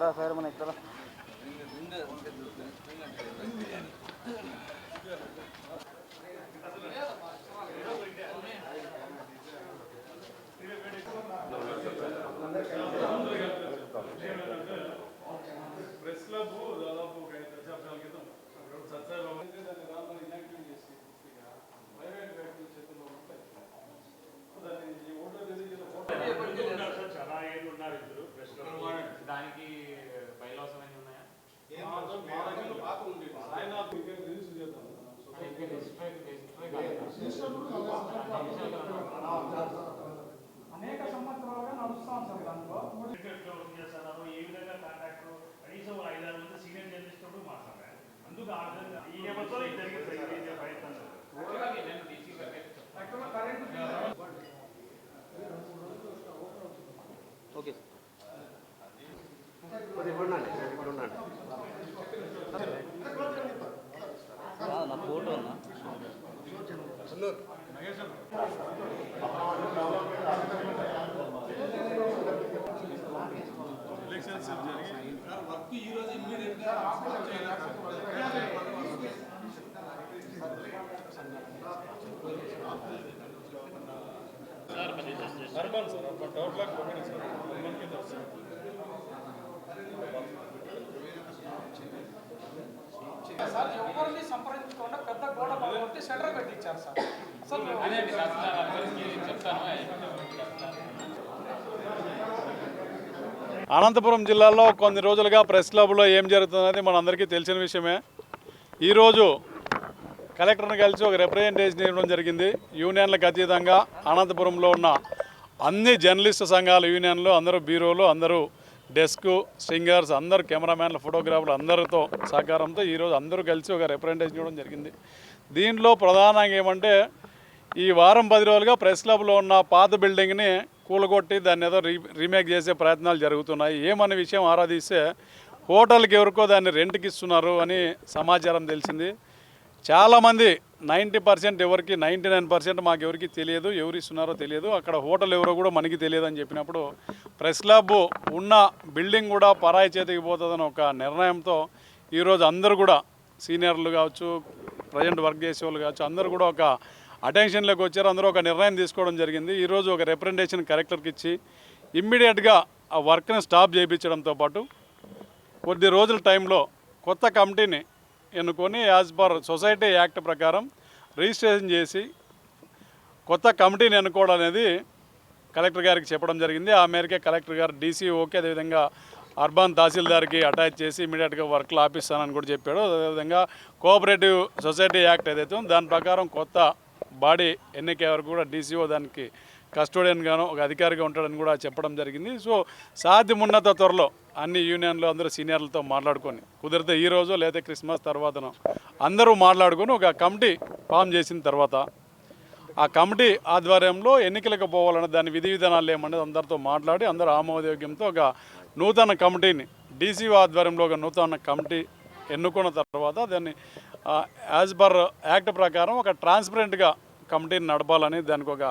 ఇతర ఫైర్ మన ఇతర ప్రెస్ చేద్దాం అనేక సంవత్సరాలుగా నడుస్తాం సార్ దాంట్లో ఎట్లా వర్క్ చేస్తున్నారు ఏ విధంగా కాంటాక్ట్ కనీసం ఒక ఐదారు మంది సీనియర్ జర్నలిస్ట్ తోటి మాట్లాడారు అందుకు ఆ విధంగా ఈ నేపథ్యంలో ఇది జరిగింది సార్ ఇది ప్రయత్నం నేను డీసీ గారికి యాక్చువల్గా కరెంట్ ఓకే కాదు, నా ఫోటో అన్నా ఎలక్షన్స్ జరిగి వర్క్ ఈ రోజు ఇమ్మీడియట్గా అర్బన్ సార్ డౌట్ లాక్ ఒకటి సార్ అర్బన్ కింద సార్ ఎవరిని సంప్రదించకుండా గోడ పగలగొట్టి షటర్ పెట్టించారు సార్ అనంతపురం జిల్లాలో కొన్ని రోజులుగా ప్రెస్ క్లబ్లో ఏం జరుగుతుందనేది మనందరికీ తెలిసిన విషయమే. ఈరోజు కలెక్టర్ని కలిసి ఒక రిప్రజెంటేషన్ ఇవ్వడం జరిగింది. యూనియన్లకు అతీతంగా అనంతపురంలో ఉన్న అన్ని జర్నలిస్ట్ సంఘాల యూనియన్లు అందరూ బ్యూరోలు అందరూ డెస్క్ సింగర్స్ అందరు కెమెరామ్యాన్లు ఫోటోగ్రాఫర్లు అందరితో సహకారంతో ఈరోజు అందరూ కలిసి ఒక రిప్రజెంటేషన్ ఇవ్వడం జరిగింది. దీనిలో ప్రధానంగా ఏమంటే ఈ వారం పది రోజులుగా ప్రెస్ క్లబ్లో ఉన్న పాత బిల్డింగ్ని కూలగొట్టి దాన్ని ఏదో రీ రీమేక్ చేసే ప్రయత్నాలు జరుగుతున్నాయి. ఏమనే విషయం ఆరాధిస్తే హోటల్కి ఎవరికో దాన్ని రెంట్కి ఇస్తున్నారు అని సమాచారం తెలిసింది. చాలామంది నైంటీ పర్సెంట్ ఎవరికి నైంటీ నైన్ పర్సెంట్ మాకు ఎవరికి తెలియదు ఎవరు ఇస్తున్నారో తెలియదు. అక్కడ హోటల్ ఎవరో కూడా మనకి తెలియదు అని చెప్పినప్పుడు ప్రెస్ క్లబ్ ఉన్న బిల్డింగ్ కూడా పరాయి చేతికి పోతుందని ఒక నిర్ణయంతో ఈరోజు అందరూ కూడా సీనియర్లు కావచ్చు ప్రజెంట్ వర్క్ చేసే వాళ్ళు కావచ్చు అందరూ కూడా ఒక అటెన్షన్లోకి వచ్చారు. అందరూ ఒక నిర్ణయం తీసుకోవడం జరిగింది. ఈరోజు ఒక రిప్రజెంటేషన్ కలెక్టర్కి ఇచ్చి ఇమ్మీడియట్గా ఆ వర్క్ని స్టాప్ చేయించడంతో పాటు కొద్ది రోజుల టైంలో కొత్త కమిటీని ఎన్నుకొని యాజ్ పర్ సొసైటీ యాక్ట్ ప్రకారం రిజిస్ట్రేషన్ చేసి కొత్త కమిటీని ఎన్నుకోవడం అనేది కలెక్టర్ గారికి చెప్పడం జరిగింది. ఆ మేరకే కలెక్టర్ గారు డీసీఓకి అదేవిధంగా అర్బన్ తహసీల్దార్కి అటాచ్ చేసి ఇమీడియట్గా వర్క్లు ఆపిస్తానని కూడా చెప్పాడు. అదేవిధంగా కోఆపరేటివ్ సొసైటీ యాక్ట్ ఏదైతే దాని ప్రకారం కొత్త బాడీ ఎన్నికే వరకు కూడా డీసీఓ దానికి కస్టోడియన్ గాను ఒక అధికారిగా ఉంటాడని కూడా చెప్పడం జరిగింది. సో సాధ్యమున్నత త్వరలో అన్ని యూనియన్లు అందరూ సీనియర్లతో మాట్లాడుకొని కుదిరితే ఈ రోజు లేదా క్రిస్మస్ తర్వాతనో అందరూ మాట్లాడుకొని ఒక కమిటీ ఫామ్ చేసిన తర్వాత ఆ కమిటీ ఆధ్వర్యంలో ఎన్నికలకు పోవాలన్న దాని విధి విధానాలు ఏమనేది అందరితో మాట్లాడి అందరూ ఆమోదయోగ్యంతో ఒక నూతన కమిటీని డీసీఓ ఆధ్వర్యంలో ఒక నూతన కమిటీ ఎన్నుకున్న తర్వాత దాన్ని యాజ్ పర్ యాక్ట్ ప్రకారం ఒక ట్రాన్స్పరెంట్గా కమిటీని నడపాలని దానికి ఒక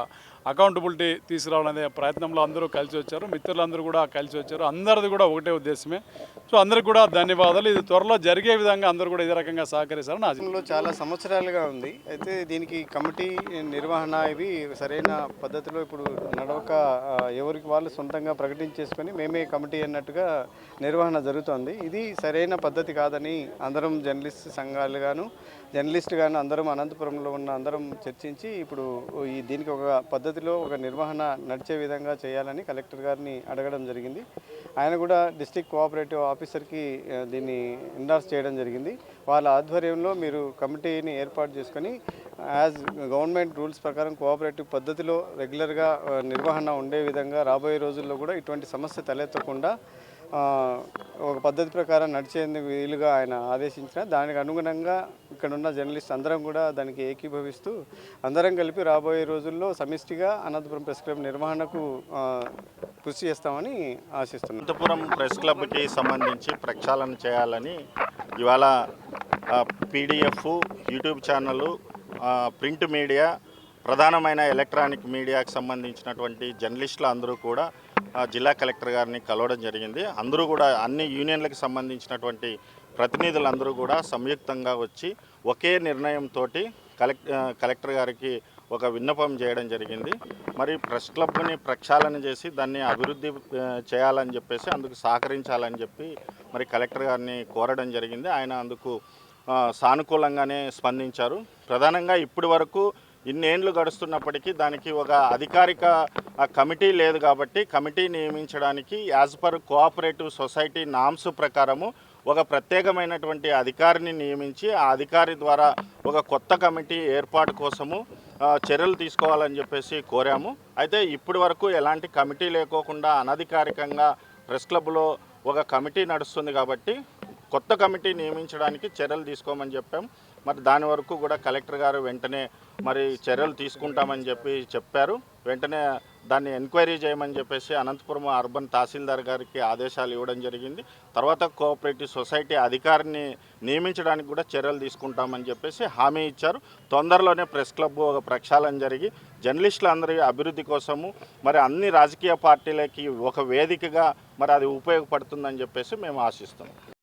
అకౌంటబిలిటీ తీసుకురావాలనే ప్రయత్నంలో అందరూ కలిసి వచ్చారు. మిత్రులందరూ కూడా కలిసి వచ్చారు. అందరిది కూడా ఒకటే ఉద్దేశమే. సో అందరికి కూడా ధన్యవాదాలు. ఇది త్వరలో జరిగే విధంగా అందరూ కూడా ఇదే రకంగా సహకరిస్తారని ఆశ చాలా సంవత్సరాలుగా ఉంది. అయితే దీనికి కమిటీ నిర్వహణ ఇవి సరైన పద్ధతిలో ఇప్పుడు నడవక ఎవరికి వాళ్ళు సొంతంగా ప్రకటించేసుకొని మేమే కమిటీ అన్నట్టుగా నిర్వహణ జరుగుతోంది. ఇది సరైన పద్ధతి కాదని అందరం జర్నలిస్ట్ సంఘాలుగాను జర్నలిస్ట్ గాను అందరం అనంతపురంలో ఉన్న అందరం చర్చించి ఇప్పుడు ఈ దీనికి ఒక పద్ధతి పద్ధతిలో ఒక నిర్వహణ నడిచే విధంగా చేయాలని కలెక్టర్ గారిని అడగడం జరిగింది. ఆయన కూడా డిస్టిక్ కోఆపరేటివ్ ఆఫీసర్కి దీన్ని ఎండార్స్ చేయడం జరిగింది. వాళ్ళ ఆధ్వర్యంలో మీరు కమిటీని ఏర్పాటు చేసుకొని యాజ్ గవర్నమెంట్ రూల్స్ ప్రకారం కోఆపరేటివ్ పద్ధతిలో రెగ్యులర్గా నిర్వహణ ఉండే విధంగా రాబోయే రోజుల్లో కూడా ఇటువంటి సమస్య తలెత్తకుండా ఒక పద్ధతి ప్రకారం నడిచేందుకు వీలుగా ఆయన ఆదేశించిన దానికి అనుగుణంగా ఇక్కడ ఉన్న జర్నలిస్ట్ అందరం కూడా దానికి ఏకీభవిస్తూ అందరం కలిపి రాబోయే రోజుల్లో సమిష్టిగా అనంతపురం ప్రెస్ క్లబ్ నిర్వహణకు కృషి చేస్తామని ఆశిస్తున్నాం. అనంతపురం ప్రెస్ క్లబ్కి సంబంధించి ప్రక్షాళన చేయాలని ఇవాళ PDF YouTube channel print media ప్రధానమైన ఎలక్ట్రానిక్ మీడియాకు సంబంధించినటువంటి జర్నలిస్టులు అందరూ కూడా జిల్లా కలెక్టర్ గారిని కలవడం జరిగింది. అందరూ కూడా అన్ని యూనియన్లకు సంబంధించినటువంటి ప్రతినిధులందరూ కూడా సంయుక్తంగా వచ్చి ఒకే నిర్ణయంతో కలెక్ కలెక్టర్ గారికి ఒక విన్నపం చేయడం జరిగింది. మరి ప్రెస్ క్లబ్ని ప్రక్షాళన చేసి దాన్ని అభివృద్ధి చేయాలని చెప్పేసి అందుకు సహకరించాలని చెప్పి మరి కలెక్టర్ గారిని కోరడం జరిగింది. ఆయన అందుకు సానుకూలంగానే స్పందించారు. ప్రధానంగా ఇప్పటి వరకు ఇన్నేండ్లు గడుస్తున్నప్పటికీ దానికి ఒక అధికారిక కమిటీ లేదు కాబట్టి committee నియమించడానికి as per cooperative society norms ప్రకారము ఒక ప్రత్యేకమైనటువంటి అధికారిని నియమించి ఆ అధికారి ద్వారా ఒక కొత్త కమిటీ ఏర్పాటు కోసము చర్యలు తీసుకోవాలని చెప్పేసి కోరాము. అయితే ఇప్పటి వరకు ఎలాంటి కమిటీ లేకోకుండా అనధికారికంగా ప్రెస్ క్లబ్లో ఒక కమిటీ నడుస్తుంది కాబట్టి కొత్త కమిటీ నియమించడానికి చర్యలు తీసుకోమని చెప్పాం. మరి దాని వరకు కూడా కలెక్టర్ గారు వెంటనే మరి చర్యలు తీసుకుంటామని చెప్పి చెప్పారు. వెంటనే దాన్ని ఎంక్వైరీ చేయమని చెప్పేసి అనంతపురం అర్బన్ తహసీల్దార్ గారికి ఆదేశాలు ఇవ్వడం జరిగింది. తర్వాత కోఆపరేటివ్ సొసైటీ అధికారిని నియమించడానికి కూడా చర్యలు తీసుకుంటామని చెప్పేసి హామీ ఇచ్చారు. తొందరలోనే ప్రెస్ క్లబ్ ఒక ప్రక్షాళన జరిగి జర్నలిస్టులందరి అభివృద్ధి కోసము మరి అన్ని రాజకీయ పార్టీలకి ఒక వేదికగా మరి అది ఉపయోగపడుతుందని చెప్పేసి మేము ఆశిస్తున్నాం.